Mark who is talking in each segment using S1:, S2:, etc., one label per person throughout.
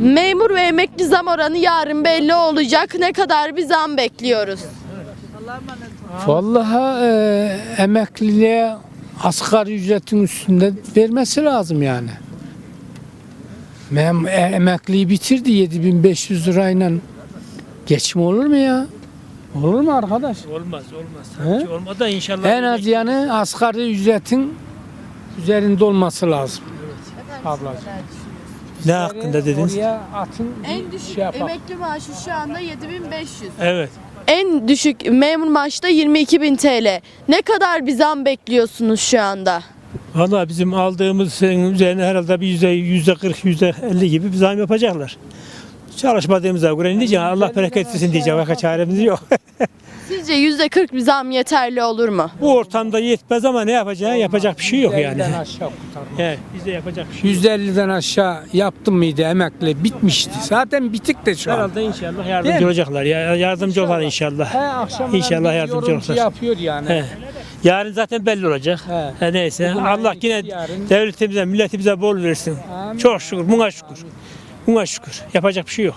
S1: Memur ve emekli zam oranı yarın belli olacak. Ne kadar bir zam bekliyoruz?
S2: Vallahi e, emekliliğe asgari ücretin üstünde vermesi lazım yani. Mem e, emekliyi bitirdi 7500 lirayla. Geçim olur mu ya? Olur mu arkadaş?
S3: Olmaz olmaz.
S2: He?
S3: Olmaz da inşallah.
S2: En az yani asgari ücretin üzerinde olması lazım. Ablacığım.
S3: Ne hakkında dediniz?
S2: Oraya atın
S1: En düşük
S2: şey yapalım.
S1: emekli maaşı şu anda 7500.
S3: Evet.
S1: En düşük memur maaşı da 22.000 TL. Ne kadar bir zam bekliyorsunuz şu anda?
S3: Valla bizim aldığımız senin üzerine herhalde bir yüzde yüzde 40 yüzde 50 gibi bir zam yapacaklar. Çalışmadığımıza göre ne diyeceğim? Allah bereket versin diyeceğim. Başka çaremiz yok.
S1: Sizce %40 bir zam yeterli olur mu?
S3: Bu ortamda yetmez ama ne yapacağı yapacak bir şey yok yani.
S2: %50'den aşağı kurtarmaz.
S3: He, bizde yapacak bir şey yok.
S2: %50'den aşağı yaptım mıydı emekli bitmişti. Zaten bitik de şu an.
S3: Herhalde inşallah
S2: Değil
S3: yardımcı olacaklar. Ya, yardımcı olurlar inşallah.
S2: He, akşamlar
S3: İnşallah
S2: bir
S3: yardımcı
S2: yorumcu
S3: olurlar.
S2: yapıyor yani.
S3: He. Yarın zaten belli olacak.
S2: He.
S3: He, neyse.
S2: Bugün
S3: Allah
S2: ayın
S3: yine
S2: yarın-
S3: devletimize, milletimize bol versin.
S2: Amin.
S3: Çok şükür, buna şükür. Buna şükür. Yapacak bir şey yok.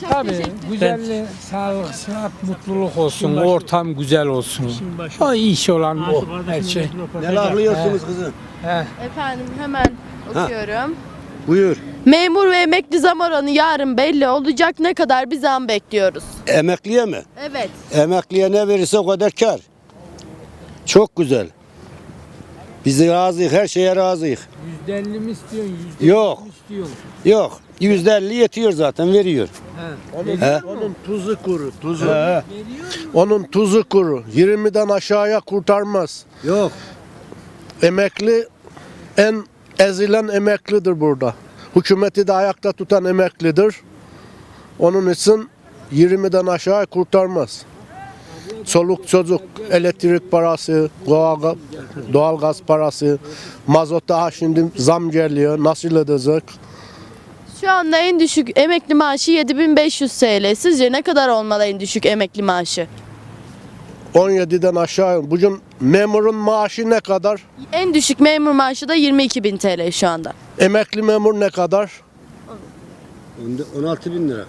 S2: Tabii güzellik, sağlık, sıhhat, mutluluk olsun, ortam güzel olsun. O iş olan o her şey.
S4: Ne laflıyorsunuz kızım?
S2: He.
S1: Efendim hemen okuyorum.
S4: Buyur.
S1: Memur ve emekli zam oranı yarın belli olacak. Ne kadar bir zam bekliyoruz?
S4: Emekliye mi?
S1: Evet.
S4: Emekliye ne verirse o kadar kar. Çok güzel. Biz razıyız, her şeye razıyız.
S2: %50 mi istiyorsun? %50
S4: Yok.
S2: mi istiyorsun?
S4: Yok. Yüzde elli yetiyor zaten veriyor.
S2: He.
S4: He.
S5: Onun tuzu kuru, tuzu.
S4: He.
S5: Onun tuzu kuru. 20'den aşağıya kurtarmaz.
S4: Yok.
S5: Emekli en ezilen emeklidir burada. Hükümeti de ayakta tutan emeklidir. Onun için 20'den aşağı kurtarmaz. Soluk çocuk, elektrik parası, doğal, doğalgaz parası, mazot daha şimdi zam geliyor. Nasıl edecek?
S1: Şu anda en düşük emekli maaşı 7500 TL. Sizce ne kadar olmalı en düşük emekli maaşı?
S5: 17'den aşağı. Bugün memurun maaşı ne kadar?
S1: En düşük memur maaşı da 22.000 TL şu anda.
S5: Emekli memur ne kadar?
S4: 16 bin lira.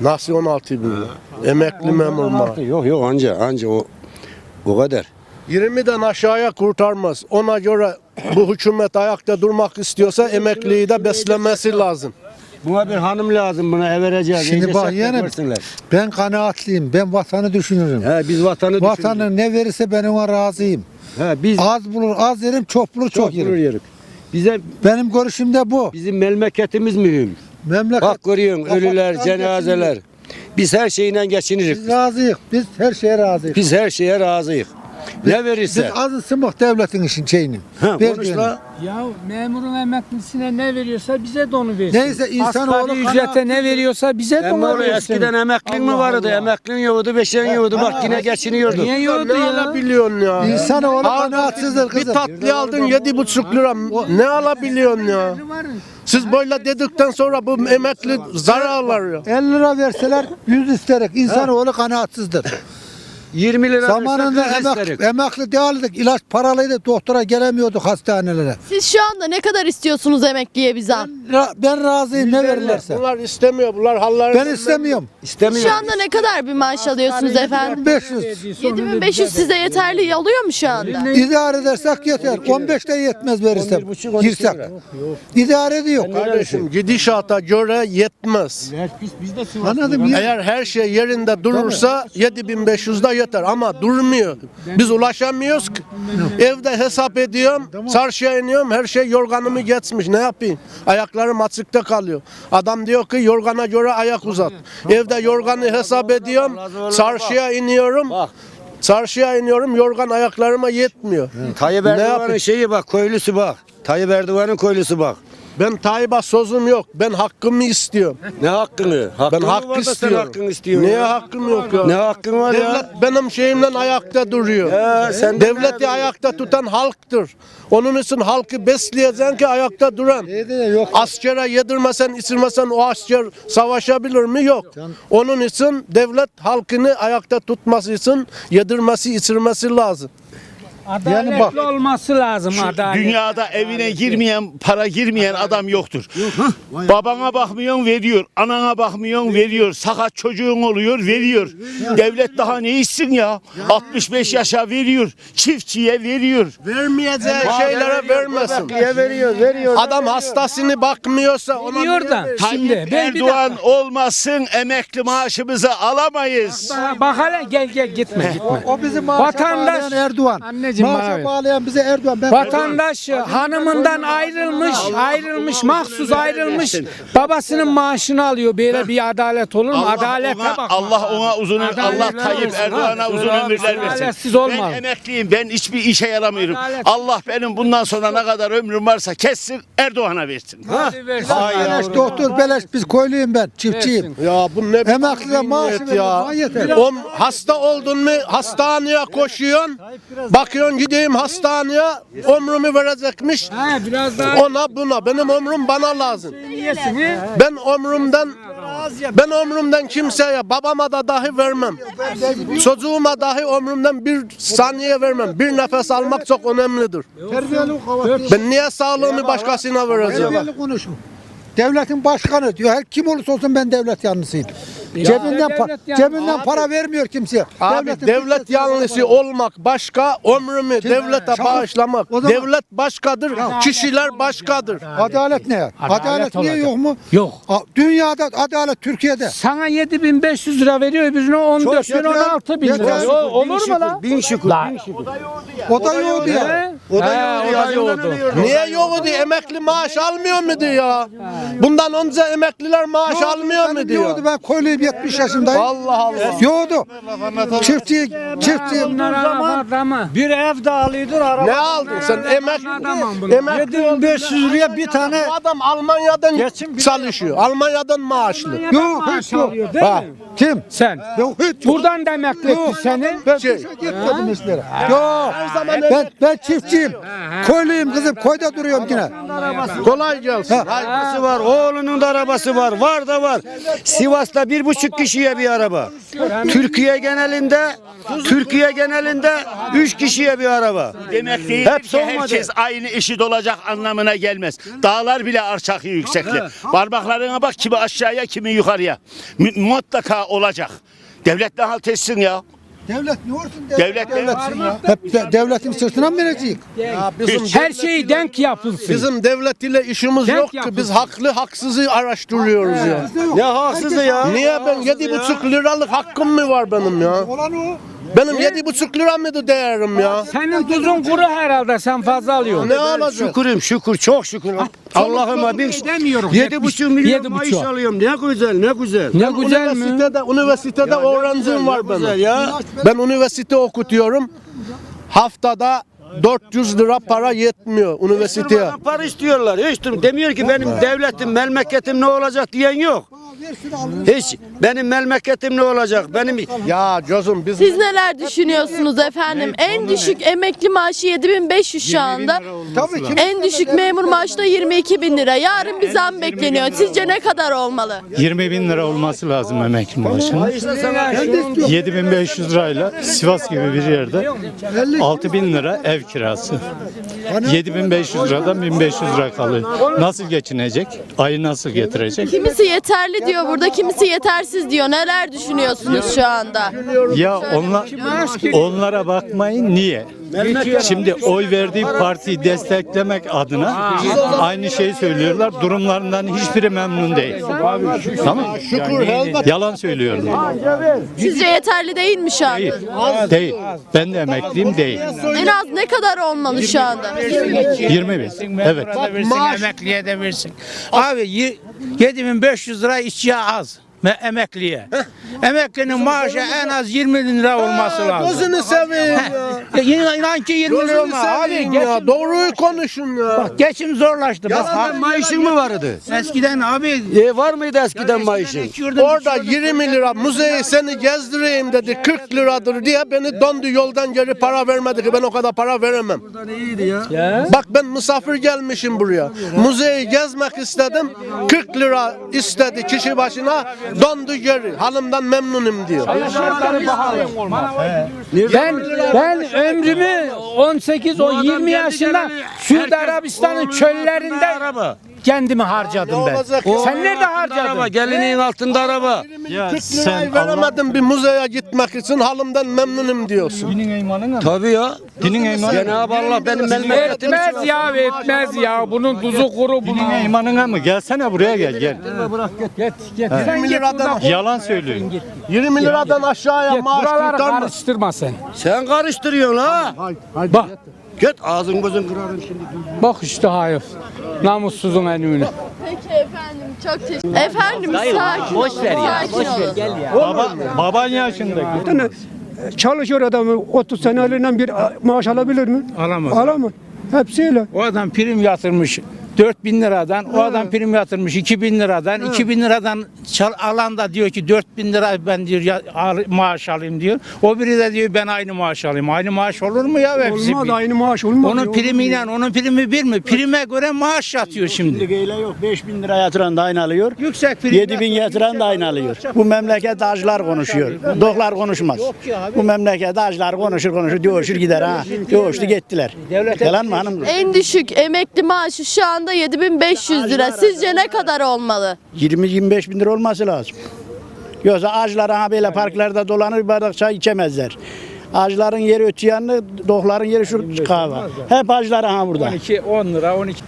S5: Nasıl 16 bin lira? Emekli memur maaşı.
S4: Yok yok anca anca o o kadar.
S5: 20'den aşağıya kurtarmaz. Ona göre bu hükümet ayakta durmak istiyorsa emekliyi de beslemesi lazım.
S4: Buna bir hanım lazım buna ev vereceğiz.
S6: Şimdi
S4: İyice
S6: bak
S4: şartlar
S6: yeğenim. Ben kanaatliyim. Ben vatanı düşünürüm.
S4: He, biz vatanı.
S6: Vatanı ne verirse ben ona razıyım.
S4: He, biz
S6: Az bulur az yerim, çok bulur çok,
S4: çok
S6: yerim.
S4: yerik. Bize
S6: Benim görüşüm de bu.
S4: bizim memleketimiz mühim.
S6: Memleket
S4: Bak görüyorsun ölüler,
S6: Kafadan
S4: cenazeler. Biz her şeyle geçiniriz.
S6: Biz razıyız. Biz her şeye razıyız.
S4: Biz her şeye razıyız. Ne
S6: Biz
S4: verirse.
S6: az sımık devletin işin şeyini.
S4: Ha,
S6: Verdiğini.
S4: konuş la.
S2: Ya memurun emeklisine ne veriyorsa bize de onu versin.
S6: Neyse, insanoğlu
S2: Asgari ücrete ne veriyorsa bize de onu versin.
S4: eskiden emeklin mi vardı?
S2: Allah.
S4: Emeklin yoktu, beşen yoktu. Bak yine geçiniyordu.
S2: Niye
S5: Ne
S2: yiyordu ya?
S5: alabiliyorsun ya?
S6: İnsanoğlu
S5: Al-
S6: kanaatsizdir
S5: Bir
S6: kızım.
S5: tatlı aldın yedi buçuk lira. Ne alabiliyorsun ya? Siz böyle dedikten sonra bu emekli zararlar ya.
S6: 50 lira verseler 100 isterik. İnsanoğlu kanaatsizdir.
S4: 20 lira
S6: Zamanında
S4: kırk
S6: emek,
S4: isterik.
S6: emekli değildik. ilaç paralıydı. Doktora gelemiyorduk hastanelere.
S1: Siz şu anda ne kadar istiyorsunuz emekliye bir zam?
S6: Ra- Ben razıyım ne verirlerse.
S5: Bunlar istemiyor. Bunlar halları.
S6: Ben istemiyorum.
S4: İstemiyor.
S1: Şu anda ne kadar bir maaş alıyorsunuz efendim?
S6: 500.
S1: 7500 size yeterli oluyor mu şu anda?
S6: İdare edersek yeter. 15'te yetmez verirsem.
S4: 11,5, 12
S6: Girsek.
S4: lira.
S6: İdare ediyor.
S5: Kardeşim gidişata göre yetmez.
S6: Anladım ya.
S5: Eğer her şey yerinde durursa 7500 de yeter ama durmuyor. Biz ulaşamıyoruz ki. Evde hesap ediyorum, çarşıya iniyorum, her şey yorganımı geçmiş. Ne yapayım? Ayaklarım açıkta kalıyor. Adam diyor ki yorgana göre ayak uzat. Evde yorganı hesap ediyorum, çarşıya iniyorum. Çarşıya iniyorum, yorgan ayaklarıma yetmiyor.
S4: Tayyip Erdoğan'ın şeyi bak, köylüsü bak. Tayyip Erdoğan'ın köylüsü bak.
S5: Ben Tayyip'e sözüm yok. Ben hakkımı istiyorum.
S4: Ne hakkını?
S5: Ben
S4: Hakkın mı
S5: hak
S4: var da sen
S5: istiyorum.
S4: hakkını istiyorsun.
S5: Niye
S4: ya?
S5: hakkım yok ya?
S4: Ne hakkın var ya?
S5: Devlet benim şeyimden ayakta duruyor.
S4: Ya sen de
S5: Devleti
S4: nerede?
S5: ayakta tutan halktır. Onun için halkı besleyeceksin ki ayakta duran.
S6: Yok.
S5: Askere yedirmesen, içirmesen o asker savaşabilir mi? Yok. Onun için devlet halkını ayakta tutması için yedirmesi, içirmesi lazım.
S2: Adaletli
S6: bak-
S2: olması lazım adalet.
S7: Dünyada evine girmeyen, para girmeyen adam yoktur. Babana bakmıyorsun veriyor, anana bakmıyorsun veriyor, sakat çocuğun oluyor veriyor. Devlet daha ne içsin ya? 65 yaşa veriyor, çiftçiye veriyor.
S5: Vermeyeceği şeylere vermesin.
S4: veriyor, veriyor.
S5: Adam hastasını bakmıyorsa ona
S2: da şimdi ben
S7: Erdoğan olmasın emekli maaşımızı alamayız.
S2: Bak- Bak hele gel gel gitme gitme.
S6: O bizi maaşa
S2: Vatandaş-
S6: bağlayan Erdoğan.
S2: Anneciğim
S6: maaşa
S2: abi.
S6: bağlayan bize Erdoğan. Ben
S2: Vatandaş hanımından ayrılmış, ayrılmış, mahsus ayrılmış. Babasının maaşını alıyor. Böyle bir adalet olur mu?
S7: Allah
S2: Adalete
S7: ona,
S2: bak.
S7: Allah ona uzun Allah
S2: Adaletli
S7: Tayyip
S2: olsun,
S7: Erdoğan'a
S2: ha.
S7: uzun ömürler
S2: Adaletsiz
S7: versin.
S2: olmaz.
S7: Ben emekliyim. Ben hiçbir işe yaramıyorum.
S2: Adalet.
S7: Allah benim bundan sonra ne kadar ömrüm varsa kessin Erdoğan'a versin.
S2: Hadi versin.
S6: beleş doktor beleş biz köylüyüm ben çiftçiyim.
S5: Ya bu ne
S6: Emekliye maaşı
S5: ya.
S6: yeter.
S5: O hasta oldun mu hastaneye koşuyorsun. Bakıyorsun gideyim hastaneye ömrümü verecekmiş.
S2: Ha, biraz daha
S5: Ona buna benim ömrüm bana lazım.
S2: yesin. he?
S5: Ben ömrümden ben ömrümden kimseye babama da dahi vermem. Çocuğuma dahi ömrümden bir saniye vermem. Bir nefes almak çok önemlidir.
S6: Terbiyeli kavat.
S5: Ben niye sağlığımı başkasına vereceğim?
S6: Terbiyeli konuşun. Devletin başkanı diyor. Her kim olursa olsun ben devlet yanlısıyım. Cebinden pa-
S2: devlet yanlısı.
S6: cebinden para vermiyor kimseye.
S5: Abi
S6: Devletin
S5: devlet
S6: bütçesi
S5: yanlısı olmak başka, ömrümü devlete
S6: Şahıs-
S5: bağışlamak.
S6: O zaman-
S5: Devlet başkadır, kişiler başkadır.
S6: Adalet ne ya?
S2: Adalet
S6: Adalet, niye
S2: olacak.
S6: yok mu?
S2: Yok.
S6: A- Dünyada adalet Türkiye'de.
S2: Sana 7500 lira veriyor, öbürüne 14 bin,
S6: yeter.
S2: 16 bin lira.
S6: Yeter.
S2: Yo, olur mu lan?
S4: Bin şükür.
S2: La-
S6: O da yoktu ya.
S2: He?
S4: O da
S2: He,
S4: ya.
S2: yoktu.
S5: Niye yoktu? Emekli maaş almıyor muydu ya? Bundan önce emekliler maaş almıyor muydu ya?
S6: Yoktu ben köylüyüm 70 yaşındayım.
S5: Allah Allah.
S6: Yoktu. Çiftçi, çiftçi.
S8: Bir ev dağılıyordur araba.
S5: Ne aldın sen? Emekli, emekli
S8: 7500 liraya bir tane
S5: Bu adam Almanya'dan çalışıyor. Almanya'dan maaşlı.
S6: Yok hiç yok.
S2: alıyor değil
S5: Ha.
S6: Kim?
S2: Sen.
S6: Yok hiç yok.
S2: Buradan da emekli seni.
S6: Ben
S5: Şey.
S6: şey gitmedim işlere. Yok. Ben, ben çiftçiyim. Köylüyüm kızım. Koyda duruyorum yine.
S5: Kolay gelsin.
S4: Arabası var, oğlunun da arabası var, var da var. Sivas'ta bir buçuk kişiye bir araba. Türkiye genelinde, Türkiye genelinde üç kişiye bir araba.
S7: Demek değildir
S4: Hep
S7: ki
S4: olmadı.
S7: herkes aynı eşit olacak anlamına gelmez. Dağlar bile alçak yüksekli. Parmaklarına bak kimi aşağıya kimi yukarıya. Mü- Mutlaka olacak. Devlet ne halt etsin ya?
S6: Devlet ne olsun
S7: Devlet ne?
S6: Hep de- devletin sırtına mı verecek?
S5: Ya bizim
S2: Her şey denk yapılsın.
S5: Bizim devlet ile işimiz
S2: Denk
S5: yok ki.
S2: yapılsın.
S5: Biz haklı haksızı araştırıyoruz ya.
S4: Ne haksızı ya.
S5: Niye ben yedi buçuk liralık hakkım mı var benim ya?
S6: Olan o.
S5: Benim yedi buçuk lira mıydı değerim ya?
S2: Senin tuzun kuru herhalde sen fazla alıyorsun.
S5: Ne alacak?
S4: Şükürüm şükür çok şükür. Allah'ıma bir
S2: Demiyorum.
S4: Yedi buçuk milyon
S2: Yedi
S4: maaş
S2: buçuk.
S4: alıyorum. Ne güzel ne güzel.
S2: Ne güzel mi?
S5: Üniversitede, üniversitede öğrencim var
S4: ne güzel
S5: benim.
S4: ya.
S5: Ben üniversite okutuyorum. Haftada 400 lira para yetmiyor üniversiteye.
S4: Para istiyorlar. Hiç demiyor ki benim devletim, memleketim ne olacak diyen yok. Hiç benim memleketim ne olacak? Benim
S5: Ya gözüm biz
S1: Siz neler düşünüyorsunuz efendim? En düşük emekli maaşı 7500 şu anda.
S6: Tabii ki.
S1: En düşük memur maaşı da 22 bin lira. Yarın bir zam bekleniyor. Sizce ne kadar olmalı?
S9: 20 bin lira olması lazım emekli maaşının. 7500 lirayla Sivas gibi bir yerde 6 bin lira ev kirası. 7500 liradan 1500 lira kalıyor. Nasıl geçinecek? Ayı nasıl getirecek?
S1: Kimisi yeterli diyor burada, kimisi yetersiz diyor. Neler düşünüyorsunuz şu anda?
S9: Ya onlar onlara bakmayın niye? Şimdi oy verdiği partiyi desteklemek adına aynı şeyi söylüyorlar. Durumlarından hiçbiri memnun değil. Tamam? Yalan söylüyorlar.
S1: Sizce yeterli değil mi şu anda?
S9: Değil. Değil. Ben de emekliyim değil.
S1: En az ne kadar olmalı şu anda?
S9: 20 bin. Evet.
S8: versin, emekliye de versin. Abi y- 7500 lira işçiye az. Ve emekliye. Emeklinin maaşı en az 20 bin lira olması lazım.
S5: gözünü seveyim ya.
S8: Ya inan, inan ki 20 lira
S5: Gözünü
S8: olmaz. Abi
S5: seveyim
S8: geçim,
S5: ya. Doğruyu konuşun ya.
S8: geçim zorlaştı. Bak, ha-
S4: maaşın mı vardı?
S8: eskiden abi
S4: E, var mıydı eskiden maaşın?
S5: Orada
S8: içiyordum.
S5: 20 lira müzeyi seni gezdireyim dedi 40 liradır diye beni döndü yoldan geri para vermedi ki ben o kadar para veremem. Bak ben misafir gelmişim buraya. Müzeyi gezmek istedim 40 lira istedi kişi başına dondu geri. Halımdan memnunum diyor.
S8: Ben ben ömrümü 18 o 20 yaşında Suudi Arabistan'ın çöllerinde kendimi harcadım ben. Sen nerede harcadın?
S10: Gelinin altında araba.
S9: Ya
S5: 40
S9: sen
S5: lirayı veremedim bir müzeye gitmek için halımdan memnunum diyorsun.
S10: Tabii ya.
S9: dinin eymanı.
S10: Cenab-ı Allah benim memleketim
S8: Etmez ya etmez ya. Bunun tuzu kuru
S9: Dinin
S8: bunun.
S9: eymanına mı? Gelsene buraya gel gel.
S8: Git git. Sen
S5: 20
S8: git
S5: liradan,
S8: buradan.
S9: Yalan söylüyorsun.
S5: 20 liradan aşağıya
S8: Git
S5: maaş
S8: buraları
S5: kurtarmaz.
S8: karıştırma sen.
S10: Sen karıştırıyorsun ha.
S8: Bak
S10: Git ağzın gözün kırarım şimdi.
S8: bak işte hayır. Namussuzun en ünlü.
S1: Peki efendim çok teşekkür Efendim sakin boş ver ya. Boş ver gel ya.
S9: Baba, baban yaşındaki.
S11: Çalışıyor adamı 30 seneliğinden bir maaş alabilir mi?
S8: Alamaz.
S11: Alamaz. Hepsi öyle.
S8: O adam prim yatırmış 4000 liradan, o adam prim yatırmış 2000 liradan, 2000 liradan çal, alan da diyor ki 4000 lira ben diyor ya, al- maaş alayım diyor. O biri de diyor ben aynı maaş alayım. Aynı maaş olur mu ya? Hepsi
S11: Olmaz
S8: bir.
S11: aynı maaş olmaz.
S8: Onun primiyle onun primi bir mi? Prime göre maaş yatıyor şimdi.
S12: Öyle yok. 5000 lira yatıran da aynı alıyor.
S8: Yüksek prim.
S12: 7000 yatıran da aynı alıyor. Bu memleket acılar konuşuyor. Doklar konuşmaz. Bu memleket acılar konuşur konuşur diyoruşur gider ha. Diyoruştu gittiler. Yalan mı hanım?
S1: En düşük emekli maaşı şu anda 7500 lira. Sizce ne kadar olmalı?
S12: 20-25 bin lira olması lazım. Yoksa acılar ha böyle parklarda dolanır bir bardak çay içemezler. Acıların yeri ötü yanlı, dokların yeri şu kahve. Hep acılar ha burada.
S8: 12 10 lira 12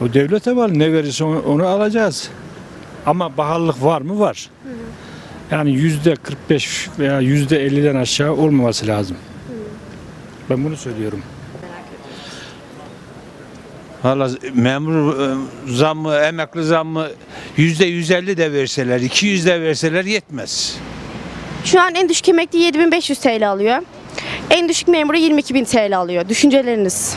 S13: O devlete var ne verirse onu, onu alacağız. Ama pahalılık var mı? Var. Yani yüzde 45 veya yüzde 50'den aşağı olmaması lazım. Ben bunu söylüyorum.
S14: Valla memur e, zammı, emekli zammı yüzde 150 de verseler, 200 de verseler yetmez.
S15: Şu an en düşük emekli 7500 TL alıyor. En düşük memuru 22.000 TL alıyor. Düşünceleriniz?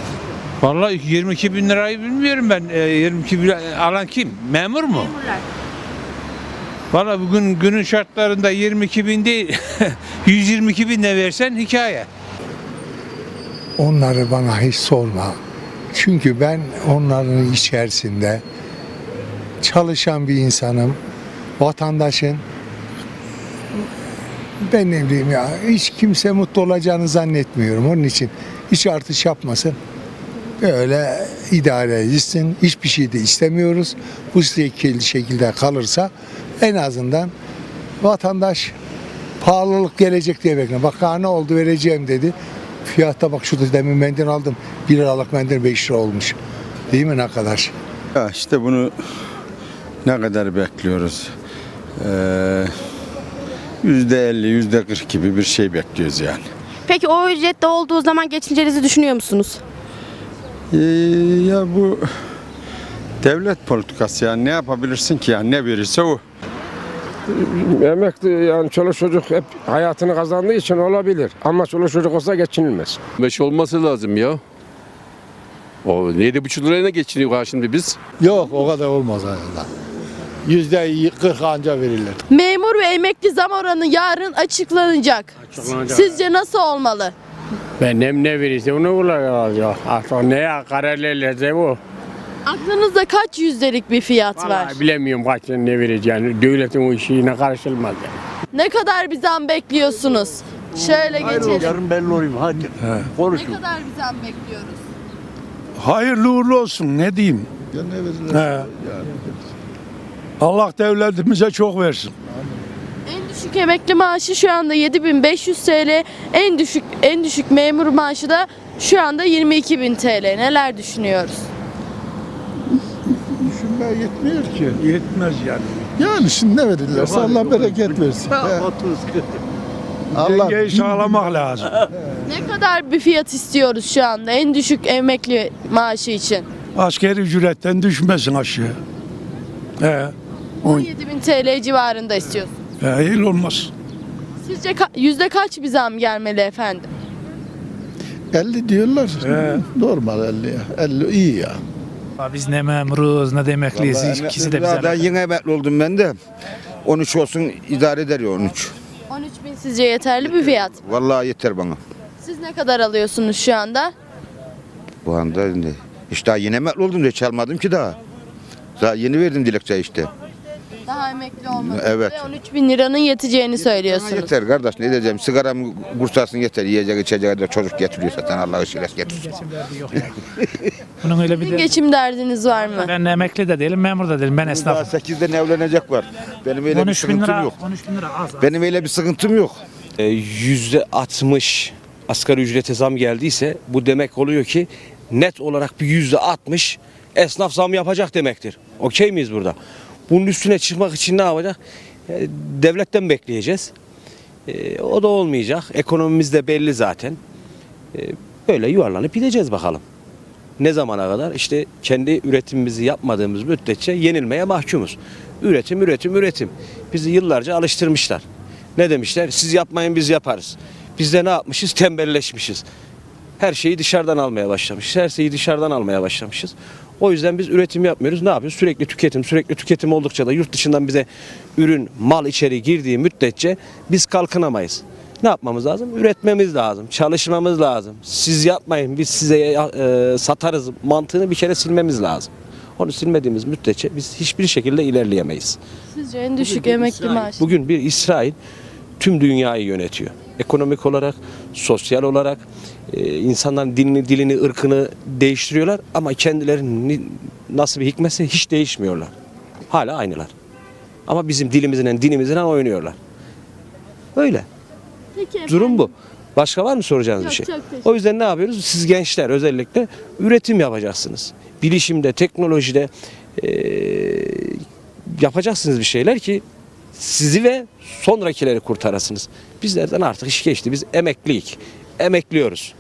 S14: Vallahi 22 bin lirayı bilmiyorum ben. E, 22 bin alan kim? Memur mu? Valla bugün günün şartlarında 22 bin değil, 122 bin de versen hikaye.
S11: Onları bana hiç sorma. Çünkü ben onların içerisinde çalışan bir insanım. Vatandaşın ben ne bileyim ya hiç kimse mutlu olacağını zannetmiyorum. Onun için hiç artış yapmasın. Böyle idare edilsin. Hiçbir şey de istemiyoruz. Bu şekilde kalırsa en azından vatandaş pahalılık gelecek diye bekliyor. Bak ne oldu vereceğim dedi. Fiyatta bak şurada demin mendil aldım. 1 liralık mendil 5 lira olmuş. Değil mi ne kadar?
S13: Ya işte bunu ne kadar bekliyoruz? Ee, Yüzde 50, yüzde 40 gibi bir şey bekliyoruz yani.
S15: Peki o ücrette olduğu zaman geçineceğinizi düşünüyor musunuz?
S13: Ee, ya bu devlet politikası yani ne yapabilirsin ki yani ne verirse o.
S11: Emekli yani çoluk çocuk hep hayatını kazandığı için olabilir. Ama çoluk çocuk olsa geçinilmez.
S13: 5 olması lazım ya. O 7,5 liraya ne geçiniyor şimdi biz?
S11: Yok o kadar olmaz herhalde. Yüzde 40 anca verirler.
S1: Memur ve emekli zam oranı yarın açıklanacak. Sizce nasıl olmalı?
S11: Ben nem ne verirse onu kullanacağız. Artık neye karar verirlerse bu.
S1: Aklınızda kaç yüzdelik bir fiyat var?
S11: Vallahi bilemiyorum kaç ne vereceğini. Devletin o işine karışılmaz.
S1: Ne kadar bir zam bekliyorsunuz? Şöyle geçelim.
S12: Yarın belli olayım hadi.
S1: Ne kadar bir zam bekliyoruz?
S13: Hayırlı uğurlu olsun ne diyeyim. He. Allah devletimize çok versin.
S1: En düşük emekli maaşı şu anda 7500 TL. En düşük en düşük memur maaşı da şu anda 22000 TL. Neler düşünüyoruz?
S11: Yetmiyor ki. Yetmez yani. Yani şimdi ne verirlerse Allah bereket versin. Allah
S13: Dengeyi sağlamak lazım.
S1: Ne kadar bir fiyat istiyoruz şu anda en düşük emekli maaşı için?
S13: Askeri ücretten düşmesin aşağı. He.
S1: 17000 TL civarında istiyorsun.
S13: He, iyi olmaz.
S1: Sizce ka- yüzde kaç bir zam gelmeli efendim?
S11: 50 diyorlar. Normal 50 ya. 50 iyi ya.
S16: Biz ne memuruz ne de emekliyiz. İkisi de bize.
S10: Ben yeni emekli oldum ben de. 13 olsun idare eder ya 13.
S1: 13 bin sizce yeterli bir fiyat. mı?
S10: Vallahi yeter bana.
S1: Siz ne kadar alıyorsunuz şu anda?
S10: Bu anda ne? İşte daha yeni emekli oldum diye çalmadım ki daha. Daha yeni verdim dilekçe işte.
S1: Daha emekli olmadı.
S10: Evet.
S1: Ve 13 bin liranın yeteceğini söylüyorsunuz.
S10: Yeter kardeş ne diyeceğim sigaramı kursasın yeter yiyecek içecek de çocuk getiriyor zaten Allah işiyle getiriyor.
S13: Bunun öyle bir de
S1: geçim derdiniz var mı?
S13: ben emekli de değilim, memur da değilim. Ben
S10: Daha
S13: esnafım.
S10: 8'den evlenecek var. Benim öyle bir
S13: 13 bin
S10: sıkıntım
S13: lira,
S10: yok.
S13: 13 bin lira az.
S10: Benim öyle bir sıkıntım yok.
S17: yüzde 60 asgari ücrete zam geldiyse bu demek oluyor ki net olarak bir yüzde 60 esnaf zam yapacak demektir. Okey miyiz burada? Bunun üstüne çıkmak için ne yapacak? E, Devletten bekleyeceğiz. E, o da olmayacak. Ekonomimiz de belli zaten. E, böyle yuvarlanıp gideceğiz bakalım. Ne zamana kadar? İşte kendi üretimimizi yapmadığımız müddetçe yenilmeye mahkumuz. Üretim, üretim, üretim. Bizi yıllarca alıştırmışlar. Ne demişler? Siz yapmayın biz yaparız. Biz de ne yapmışız? Tembelleşmişiz. Her şeyi dışarıdan almaya başlamışız. Her şeyi dışarıdan almaya başlamışız. O yüzden biz üretim yapmıyoruz. Ne yapıyoruz? Sürekli tüketim. Sürekli tüketim oldukça da yurt dışından bize ürün, mal içeri girdiği müddetçe biz kalkınamayız. Ne yapmamız lazım? Üretmemiz lazım. Çalışmamız lazım. Siz yapmayın biz size e, satarız mantığını bir kere silmemiz lazım. Onu silmediğimiz müddetçe biz hiçbir şekilde ilerleyemeyiz.
S1: Sizce en düşük emekli maaşı?
S17: Bugün bir İsrail tüm dünyayı yönetiyor. Ekonomik olarak, sosyal olarak e, insanların dinini, dilini, ırkını değiştiriyorlar ama kendilerinin nasıl bir hikmetse hiç değişmiyorlar. Hala aynılar. Ama bizim dilimizle, dinimizle oynuyorlar. Öyle.
S1: Peki efendim.
S17: Durum bu. Başka var mı soracağınız
S1: Yok,
S17: bir şey? O yüzden ne yapıyoruz? Siz gençler özellikle üretim yapacaksınız. Bilişimde, teknolojide eee, yapacaksınız bir şeyler ki sizi ve sonrakileri kurtarasınız. Bizlerden artık iş geçti. Biz emekliyik. Emekliyoruz.